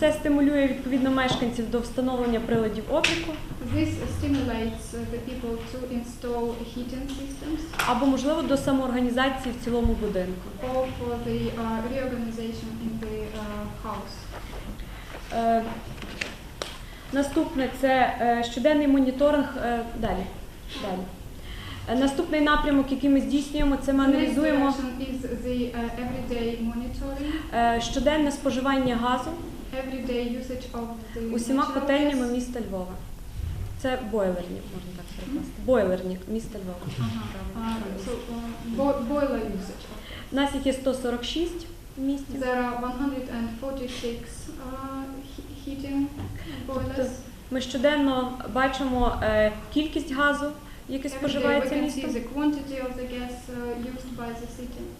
Це стимулює відповідно мешканців до встановлення приладів обліку This stimulates the people to install heating systems або, можливо, до самоорганізації в цілому будинку. or for the uh, reorganization in the uh, house. Е, Наступне це е, щоденний моніторинг. е, Далі. Далі. Наступний напрямок, який ми здійснюємо, це ми аналізуємо uh, щоденне споживання газу everyday usage of the усіма natural котельнями gas. міста Львова. Це бойлерні, можна так перекласти. Бойлерні міста Львова. Ага. Uh, so, uh, bo- boiler usage. У нас їх є 146 в місті. There are 146 uh, he- heating boilers. Ми щоденно бачимо е, кількість газу, we споживається містом, uh,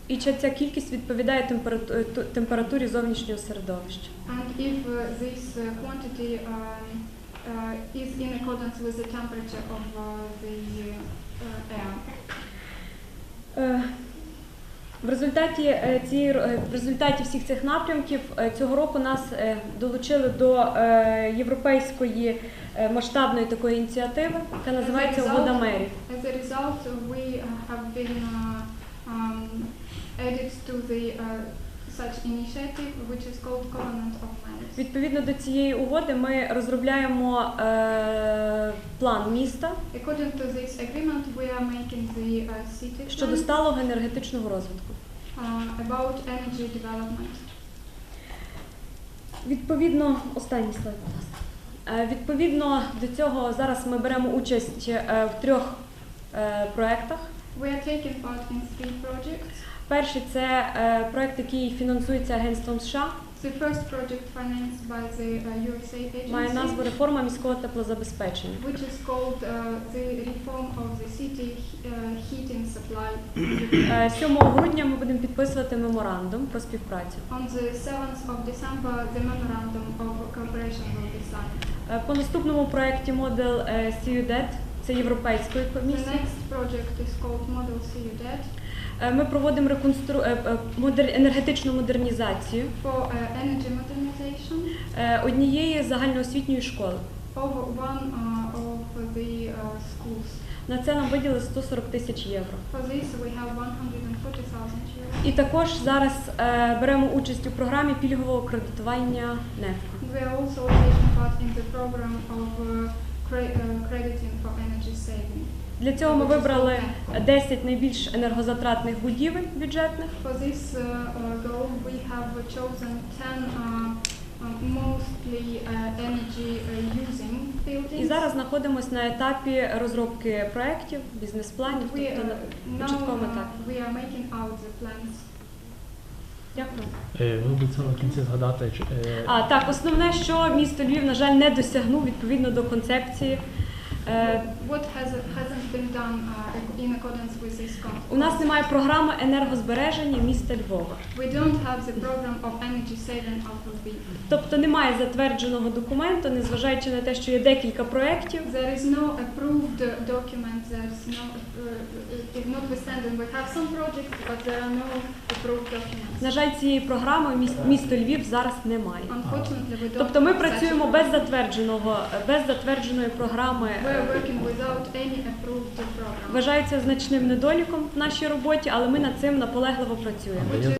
і чи ця кількість відповідає температу- е, температурі зовнішнього середовища. And if uh, this uh, quantity um, uh, is in accordance with the temperature of uh, the uh, air. Е, В результаті ці цієї е, в результаті всіх цих напрямків е, цього року нас е, долучили до е, європейської е, масштабної такої ініціативи, яка називається Угода мерів. As a result, we have been uh, um, added to the uh, such initiative, which is called Mayors. Відповідно до цієї угоди, ми розробляємо е, план міста According to this agreement, we are making the uh, city щодо сталого енергетичного розвитку. uh, about energy development. Відповідно, останній слайд, будь ласка. Е, Відповідно до цього зараз ми беремо участь е, в трьох е, проєктах. We are taking part in three projects. Перший це е, проєкт, який фінансується агентством США, The first project financed by the uh, USA має agency, назву Реформа міського теплозабезпечення. which is called uh, the reform of the city uh, heating supply. Е, 7 грудня ми будемо підписувати меморандум про співпрацю. On the 7th of December, the memorandum of cooperation will be signed. Е, По наступному проєкті Model е, CUDET, це європейської The next project is called Model CUDET Е, Ми проводимо реконстру... е, е, модер... енергетичну модернізацію for energy modernization однієї загальноосвітньої школи. of one of the schools. На це нам виділили 140 тисяч євро. For this, we have 140,000 euros. І також зараз беремо участь у програмі пільгового кредитування НЕФКО. We are also taking part in the program of cre- crediting for energy. Для цього ми вибрали 10 найбільш енергозатратних будівель бюджетних. For this uh, uh, goal, we have chosen 10 uh, mostly energy using buildings. І зараз знаходимося на етапі розробки проєктів, бізнес-планів, тобто на початковому етапі. we are making out the plans. Дякую. Е, Ви обіцяли в кінці згадати, е, А так, основне, що місто Львів, на жаль, не досягнув відповідно до концепції. Е, What has, hasn't been done uh, in accordance with this concept? У нас немає програми енергозбереження міста Львова. We don't have the program of energy saving of Lviv. Тобто немає затвердженого документу, незважаючи на те, що є декілька проєктів. There is no approved uh, document. There's no, uh, uh, notwithstanding, we have some projects, but there are no approved documents. На жаль, цієї програми міс- місто Львів зараз немає. Unfortunately, we don't. Тобто ми працюємо без затвердженого, без затвердженої програми. Working without any approved program. Вважається значним недоліком в нашій роботі, але ми над цим наполегливо працюємо.